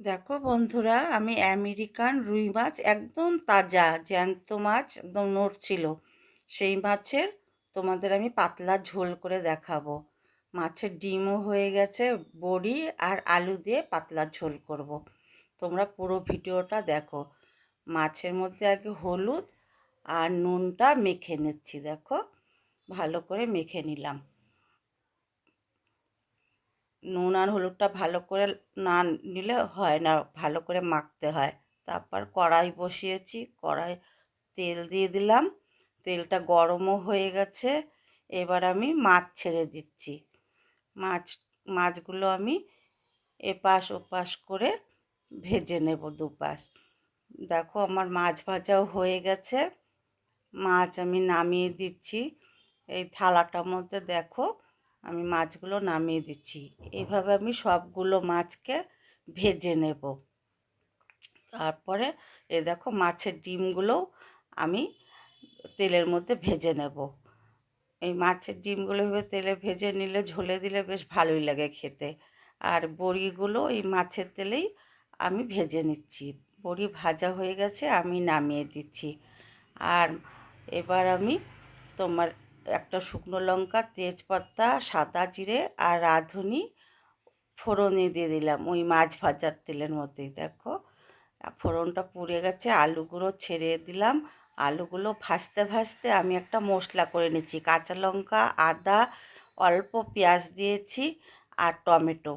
দেখো বন্ধুরা, আমি আমেরিকান রুই মাছ একদম তাজা, জ্যান্ত মাছ একদম নড়ছিল। সেই মাছের তোমাদের আমি পাতলা ঝোল করে দেখাবো। মাছের ডিমও হয়ে গেছে, বড়ি আর আলু দিয়ে পাতলা ঝোল করব। তোমরা পুরো ভিডিওটা দেখো। মাছের মধ্যে আগে হলুদ আর নুনটা মেখে নিচ্ছি, দেখো। ভালো করে মেখে নিলাম। নুন আর হলুদটা ভালো করে না নিলে হয় না, ভালো করে মাখতে হয়। তারপর কড়াই বসিয়েছি, কড়াই তেল দিয়ে দিলাম, তেলটা গরমও হয়ে গেছে। এবার আমি মাছ ছেড়ে দিচ্ছি। মাছ, মাছগুলো আমি এপাশ ওপাশ করে ভেজে নেব দুপাশ। দেখো আমার মাছ ভাজাও হয়ে গেছে। মাছ আমি নামিয়ে দিচ্ছি। এই থালাটার মধ্যে দেখো আমি মাছগুলো নামিয়ে দিচ্ছি। এইভাবে আমি সবগুলো মাছকে ভেজে নেব। তারপরে এ দেখো মাছের ডিমগুলোও আমি তেলের মধ্যে ভেজে নেব। এই মাছের ডিমগুলো এভাবে তেলে ভেজে নিলে, ঝোলে দিলে বেশ ভালোই লাগে খেতে। আর বড়িগুলো এই মাছের তেলেই আমি ভেজে নিচ্ছি। বড়ি ভাজা হয়ে গেছে, আমি নামিয়ে দিচ্ছি। আর এবার আমি তোমার একটা শুকনো লঙ্কা, তেজপাতা, সাদা জিরে আর রাঁধুনি ফোড়নে দিয়ে দিলাম। ওই মাছ ভাজার তেলের মধ্যেই, দেখো। ফোড়নটা পুড়ে গেছে, আলুগুলো ছেড়ে দিলাম। আলুগুলো ভাজতে ভাজতে আমি একটা মশলা করে নিচ্ছি। কাঁচা লঙ্কা, আদা, অল্প পেঁয়াজ দিয়েছি আর টমেটো।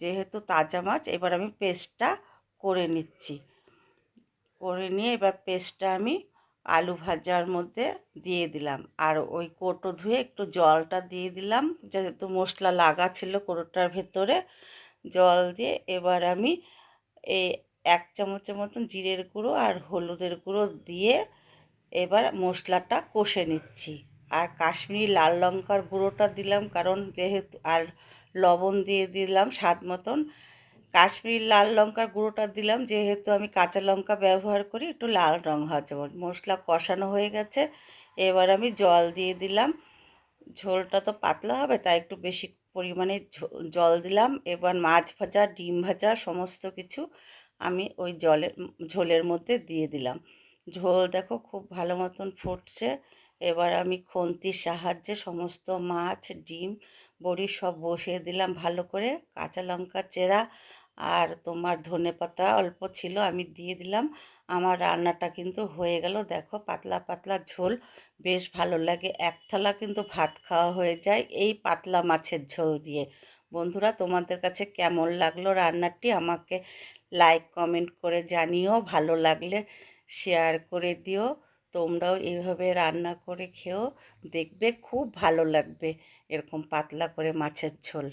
যেহেতু তাজা মাছ, এবার আমি পেস্টটা করে নিচ্ছি। করে নিয়ে এবার পেস্টটা আমি আলু ভাজার মধ্যে দিয়ে দিলাম। আর ওই কোটো ধুয়ে একটু জলটা দিয়ে দিলাম। যেহেতু মশলা লাগা ছিল কোটোটার ভেতরে, জল দিয়ে এবার আমি এই এক চামচের মতন জিরের গুঁড়ো আর হলুদের গুঁড়ো দিয়ে এবার মশলাটা কষে নিচ্ছি। আর কাশ্মীরি লাল লঙ্কার গুঁড়োটা দিলাম, কারণ যেহেতু আর লবণ দিয়ে দিলাম স্বাদ মতন। কাশ্মীর লাল লঙ্কার গুঁড়োটা দিলাম, যেহেতু আমি কাঁচা লঙ্কা ব্যবহার করি, একটু লাল রঙ হওয়ার জন্য। মশলা কষানো হয়ে গেছে, এবার আমি জল দিয়ে দিলাম। ঝোলটা তো পাতলা হবে, তাই একটু বেশি পরিমাণে জল দিলাম। এবার মাছ ভাজা, ডিম ভাজা, সমস্ত কিছু আমি ওই জলের, ঝোলের মধ্যে দিয়ে দিলাম। ঝোল দেখো খুব ভালো মতন ফুটছে। এবার আমি খন্তির সাহায্যে সমস্ত মাছ, ডিম, বড়ি সব বসিয়ে দিলাম ভালো করে। কাঁচা লঙ্কা চেরা আর তোমার ধনে পাতা অল্প ছিল, আমি দিয়ে দিলাম। আমার রান্নাটা কিন্তু হয়ে গেল। দেখো, পাতলা পাতলা ঝোল, বেশ ভালো লাগে। এক থালা কিন্তু ভাত খাওয়া হয়ে যায় এই পাতলা মাছের ঝোল দিয়ে। বন্ধুরা, তোমাদের কাছে কেমন লাগল রান্নাটি? আমাকে লাইক, কমেন্ট করে জানিও। ভালো লাগলে শেয়ার করে দিও। তোমরাও এইভাবে রান্না করে খেও। দেখবে খুব ভালো লাগবে এরকম পাতলা করে মাছের ঝোল।